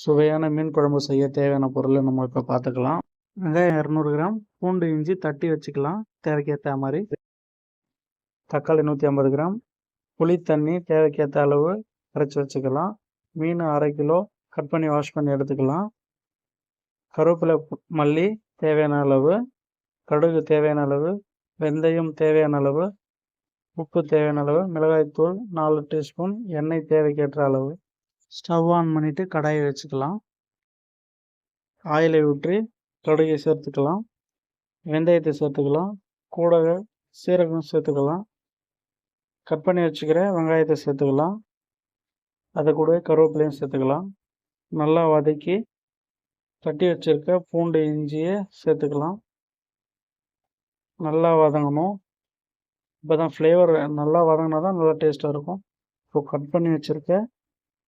சுவையான மீன் குழம்பு செய்ய தேவையான பொருளை நம்ம இப்போ பார்த்துக்கலாம் வெங்காயம் இரநூறு கிராம் பூண்டு இஞ்சி தட்டி வச்சுக்கலாம். தேவைக்கேற்ற மாதிரி. தக்காளி நூற்றி ஐம்பது கிராம் புளி தண்ணி தேவைக்கேற்ற அளவு கரைச்சி வச்சுக்கலாம். மீன் அரை கிலோ கட் பண்ணி வாஷ் பண்ணி எடுத்துக்கலாம். கருவேப்பிலை மல்லி தேவையான அளவு கடுகு தேவையான அளவு வெந்தயம் தேவையான அளவு உப்பு தேவையான அளவு மிளகாய்த்தூள் நாலு டீஸ்பூன் எண்ணெய் தேவைக்கேற்ற அளவு. ஸ்டவ் ஆன் பண்ணிவிட்டு கடாயை வச்சுக்கலாம். ஆயிலை ஊற்றி கடுகை சேர்த்துக்கலாம். வெந்தயத்தை சேர்த்துக்கலாம். கூடவே சீரகம் சேர்த்துக்கலாம். கட் பண்ணி வச்சுக்கிற வெங்காயத்தை சேர்த்துக்கலாம். அதை கூடவே கருவேப்பிலையும் சேர்த்துக்கலாம். நல்லா வதக்கி தட்டி வச்சுருக்க பூண்டு இஞ்சியை சேர்த்துக்கலாம். நல்லா வதங்கணும். இப்போ தான் ஃப்ளேவர் நல்லா வதங்கினா தான் நல்லா டேஸ்ட்டாக இருக்கும். இப்போ கட் பண்ணி வச்சுருக்க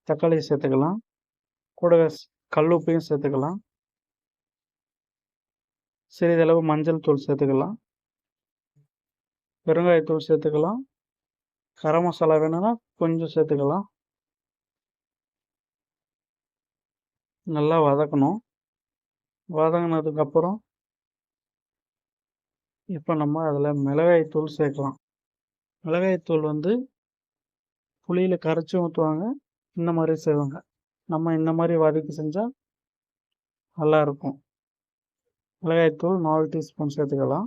தக்காளி சேர்த்துக்கலாம். கூடவே கல் உப்பையும் சேர்த்துக்கலாம். சிறிதளவு மஞ்சள் தூள் சேர்த்துக்கலாம். பெருங்காயத்தூள் சேர்த்துக்கலாம். கரம் மசாலா வேணும்னா கொஞ்சம் சேர்த்துக்கலாம். நல்லா வதக்கணும். வதங்கினதுக்கப்புறம் இப்போ நம்ம அதில் மிளகாய்த்தூள் சேர்க்கலாம். மிளகாய்த்தூள் வந்து புளியில் கரைச்சி ஊற்றுவாங்க இந்த மாதிரி செய்வாங்க. நம்ம இந்த மாதிரி வதக்கி செஞ்சால் நல்லாயிருக்கும். மிளகாய்த்தூள் நாலு டீஸ்பூன் சேர்த்துக்கலாம்.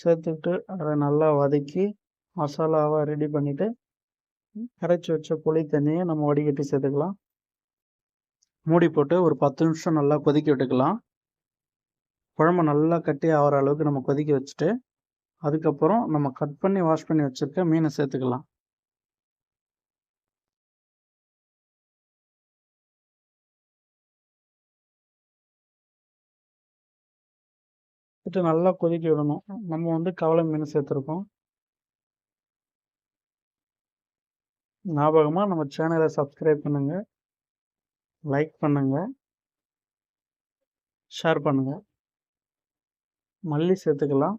சேர்த்துக்கிட்டு அதை நல்லா வதக்கி மசாலாவை ரெடி பண்ணிவிட்டு கரைச்சி வச்ச புளி தண்ணியை நம்ம வடிகட்டி சேர்த்துக்கலாம். மூடி போட்டு ஒரு பத்து நிமிஷம் நல்லா கொதிக்க விட்டுக்கலாம். குழம்பு நல்லா கட்டி ஆகிற அளவுக்கு நம்ம கொதிக்க வச்சுட்டு அதுக்கப்புறம் நம்ம கட் பண்ணி வாஷ் பண்ணி வச்சுருக்க மீனை சேர்த்துக்கலாம். நல்லா கொதிக்க விடணும். நம்ம வந்து கவலை மீன் சேர்த்துருக்கோம். ஞாபகமாக நம்ம சேனலை சப்ஸ்கிரைப் பண்ணுங்கள் லைக் பண்ணுங்கள் ஷேர் பண்ணுங்கள் மல்லி சேர்த்துக்கலாம்.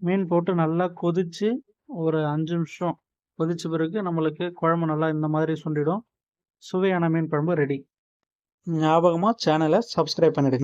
மீன் போட்டு நல்லா கொதித்து ஒரு அஞ்சு நிமிஷம் கொதிச்ச பிறகு நம்மளுக்கு குழம்பு நல்லா இந்த மாதிரி சுண்டிடும். சுவையான மீன் குழம்பு ரெடி ஞாபகமாக சேனலை சப்ஸ்கிரைப் பண்ணிடுங்க.